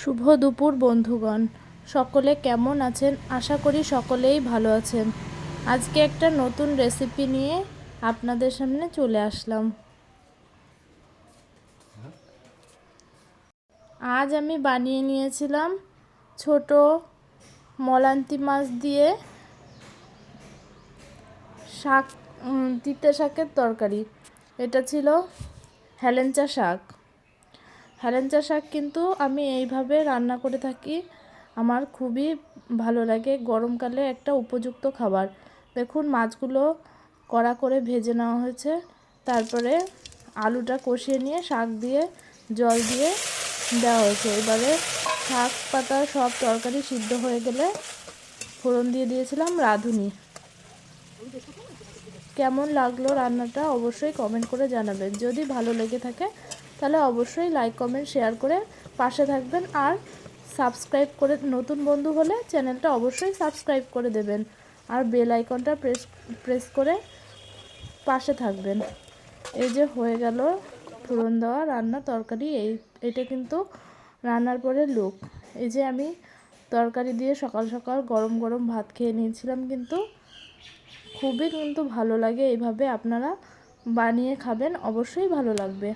শুভ দুপুর, বন্ধুগণ। সকলে কেমন আছেন? আশা করি সকলেই ভালো আছেন। আজকে একটা নতুন রেসিপি নিয়ে আপনাদের সামনে চলে আসলাম। আজ আমি বানিয়ে নিয়েছিলাম ছোট মলান্তি মাছ দিয়ে শাক তিতে শাকের তরকারি। এটা ছিল হেলেঞ্চা শাক। হেলেঞ্চা শাক কিন্তু আমি এইভাবে রান্না করে থাকি। আমার খুবই ভালো লাগে। গরমকালে একটা উপযুক্ত খাবার। দেখুন, মাছগুলো কড়া করে ভেজে নেওয়া হয়েছে। তারপরে আলুটা কষিয়ে নিয়ে শাক দিয়ে জল দিয়ে দেওয়া হয়েছে। এবারে শাক পাতা সব তরকারি সিদ্ধ হয়ে গেলে ফোড়ন দিয়ে দিয়েছিলাম রাঁধুনি। কেমন লাগল রান্নাটা অবশ্যই কমেন্ট করে জানাবেন। যদি ভালো লেগে থাকে তাহলে অবশ্যই লাইক কমেন্ট শেয়ার করে পাশে থাকবেন আর সাবস্ক্রাইব করে নতুন বন্ধু হলে চ্যানেলটা অবশ্যই সাবস্ক্রাইব করে দেবেন আর বেল আইকনটা প্রেস প্রেস করে পাশে থাকবেন। এই যে হয়ে গেল ফোড়ন দেওয়া রান্না তরকারি, এই, এটা কিন্তু রান্নার পরে লুক এই যে আমি তরকারি দিয়ে সকাল সকাল গরম গরম ভাত খেয়ে নিয়েছিলাম কিন্তু খুবই কিন্তু ভালো লাগে। এইভাবে আপনারা বানিয়ে খাবেন, অবশ্যই ভালো লাগবে।